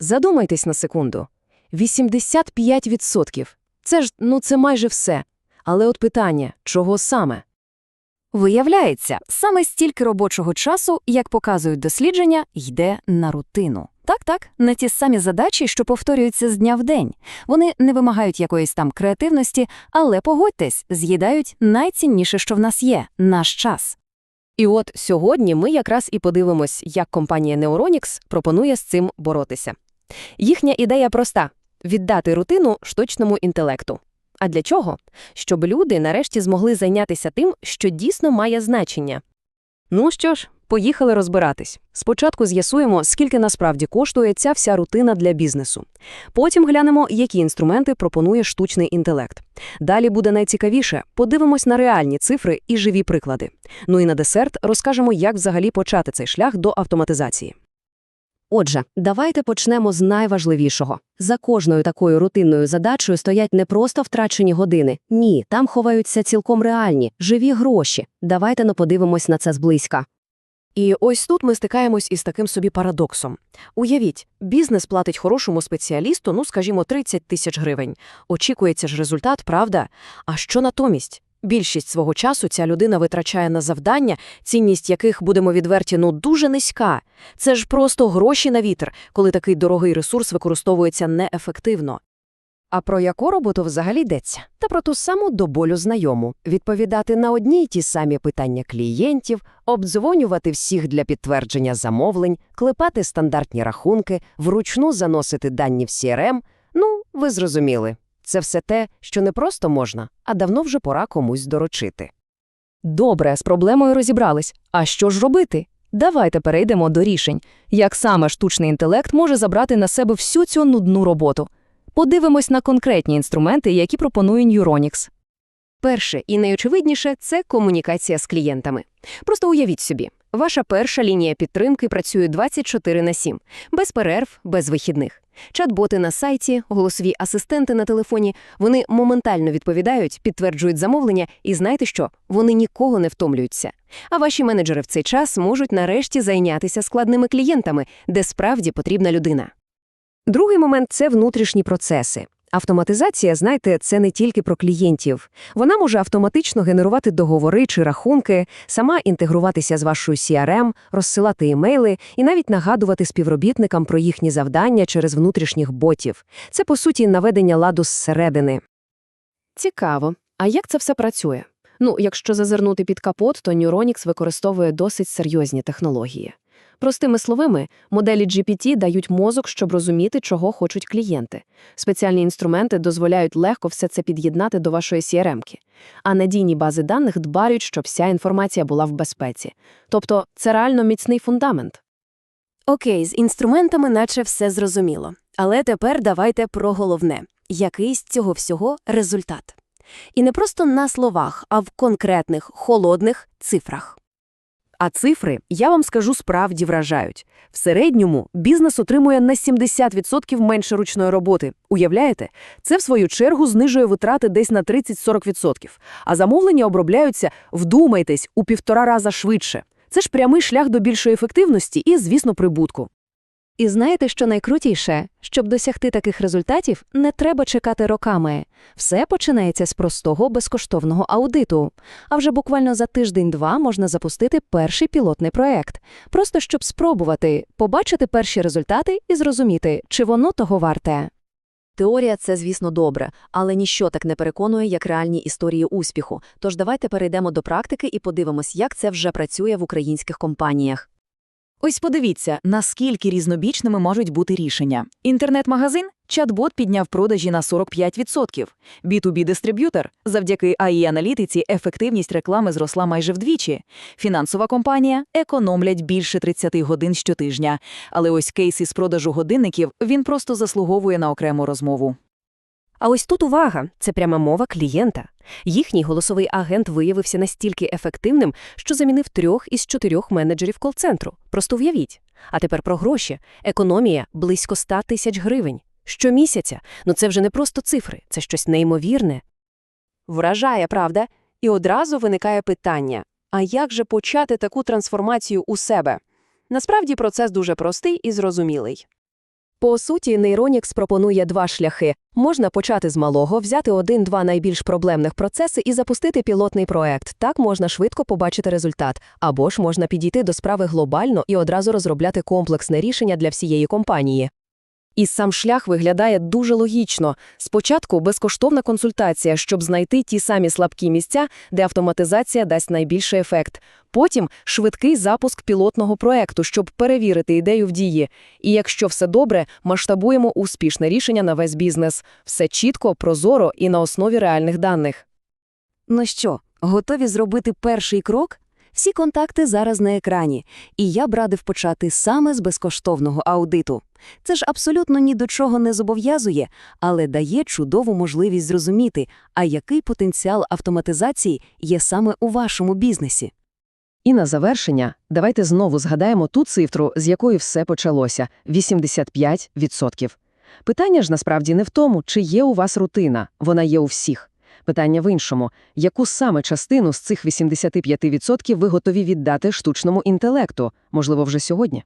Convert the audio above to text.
Задумайтесь на секунду. 85%. Це ж, ну це майже все. Але от питання, чого саме? Виявляється, саме стільки робочого часу, як показують дослідження, йде на рутину. Так-так, на ті самі задачі, що повторюються з дня в день. Вони не вимагають якоїсь там креативності, але погодьтесь, з'їдають найцінніше, що в нас є наш час. І от сьогодні ми якраз і подивимось, як компанія Neuronix пропонує з цим боротися. Їхня ідея проста – віддати рутину штучному інтелекту. А для чого? Щоб люди нарешті змогли зайнятися тим, що дійсно має значення. Ну що ж, поїхали розбиратись. Спочатку з'ясуємо, скільки насправді коштує ця вся рутина для бізнесу. Потім глянемо, які інструменти пропонує штучний інтелект. Далі буде найцікавіше – подивимось на реальні цифри і живі приклади. Ну і на десерт розкажемо, як взагалі почати цей шлях до автоматизації. Отже, давайте почнемо з найважливішого. За кожною такою рутинною задачею стоять не просто втрачені години. Ні, там ховаються цілком реальні, живі гроші. Давайте но подивимось на це зблизька. І ось тут ми стикаємось із таким собі парадоксом. Уявіть, бізнес платить хорошому спеціалісту, ну, скажімо, 30 тисяч гривень. Очікується ж результат, правда? А що натомість? Більшість свого часу ця людина витрачає на завдання, цінність яких, будемо відверті, ну дуже низька. Це ж просто гроші на вітер, коли такий дорогий ресурс використовується неефективно. А про яку роботу взагалі йдеться? Та про ту саму до болю знайому – відповідати на одні й ті самі питання клієнтів, обдзвонювати всіх для підтвердження замовлень, клепати стандартні рахунки, вручну заносити дані в CRM. Ну, ви зрозуміли. Це все те, що не просто можна, а давно вже пора комусь доручити. Добре, з проблемою розібрались. А що ж робити? Давайте перейдемо до рішень, як саме штучний інтелект може забрати на себе всю цю нудну роботу. Подивимось на конкретні інструменти, які пропонує Neuronix. Перше і найочевидніше – це комунікація з клієнтами. Просто уявіть собі, ваша перша лінія підтримки працює 24 на 7, без перерв, без вихідних. Чат-боти на сайті, голосові асистенти на телефоні – вони моментально відповідають, підтверджують замовлення, і знаєте що? Вони нікого не втомлюються. А ваші менеджери в цей час можуть нарешті зайнятися складними клієнтами, де справді потрібна людина. Другий момент – це внутрішні процеси. Автоматизація, знаєте, це не тільки про клієнтів. Вона може автоматично генерувати договори чи рахунки, сама інтегруватися з вашою CRM, розсилати імейли і навіть нагадувати співробітникам про їхні завдання через внутрішніх ботів. Це, по суті, наведення ладу зсередини. Цікаво. А як це все працює? Ну, якщо зазирнути під капот, то Neuronix використовує досить серйозні технології. Простими словами, моделі GPT дають мозок, щоб розуміти, чого хочуть клієнти. Спеціальні інструменти дозволяють легко все це під'єднати до вашої CRM-ки. А надійні бази даних дбають, щоб вся інформація була в безпеці. Тобто це реально міцний фундамент. Окей, з інструментами наче все зрозуміло. Але тепер давайте про головне. Який з цього всього результат? І не просто на словах, а в конкретних, холодних цифрах. А цифри, я вам скажу, справді вражають. В середньому бізнес отримує на 70% менше ручної роботи. Уявляєте? Це, в свою чергу, знижує витрати десь на 30-40%. А замовлення обробляються, вдумайтесь, у півтора раза швидше. Це ж прямий шлях до більшої ефективності і, звісно, прибутку. І знаєте, що найкрутіше? Щоб досягти таких результатів, не треба чекати роками. Все починається з простого безкоштовного аудиту. А вже буквально за тиждень-два можна запустити перший пілотний проект. Просто щоб спробувати, побачити перші результати і зрозуміти, чи воно того варте. Теорія – це, звісно, добре, але ніщо так не переконує, як реальні історії успіху. Тож давайте перейдемо до практики і подивимось, як це вже працює в українських компаніях. Ось подивіться, наскільки різнобічними можуть бути рішення. Інтернет-магазин чат-бот підняв продажі на 45%. B2B-дистриб'ютор завдяки AI-аналітиці ефективність реклами зросла майже вдвічі. Фінансова компанія економлять більше 30 годин щотижня. Але ось кейс із продажу годинників він просто заслуговує на окрему розмову. А ось тут увага, це пряма мова клієнта. Їхній голосовий агент виявився настільки ефективним, що замінив трьох із чотирьох менеджерів кол-центру. Просто уявіть. А тепер про гроші. Економія близько 100 тисяч гривень. Щомісяця. Ну це вже не просто цифри, це щось неймовірне. Вражає, правда? І одразу виникає питання, а як же почати таку трансформацію у себе? Насправді процес дуже простий і зрозумілий. По суті, Нейронікс пропонує два шляхи. Можна почати з малого, взяти один-два найбільш проблемних процеси і запустити пілотний проект. Так можна швидко побачити результат. Або ж можна підійти до справи глобально і одразу розробляти комплексне рішення для всієї компанії. І сам шлях виглядає дуже логічно. Спочатку безкоштовна консультація, щоб знайти ті самі слабкі місця, де автоматизація дасть найбільший ефект. Потім швидкий запуск пілотного проекту, щоб перевірити ідею в дії. І якщо все добре, масштабуємо успішне рішення на весь бізнес. Все чітко, прозоро і на основі реальних даних. Ну що, готові зробити перший крок? Всі контакти зараз на екрані, і я б радив почати саме з безкоштовного аудиту. Це ж абсолютно ні до чого не зобов'язує, але дає чудову можливість зрозуміти, а який потенціал автоматизації є саме у вашому бізнесі. І на завершення, давайте знову згадаємо ту цифру, з якої все почалося – 85%. Питання ж насправді не в тому, чи є у вас рутина, вона є у всіх. Питання в іншому – яку саме частину з цих 85% ви готові віддати штучному інтелекту, можливо, вже сьогодні?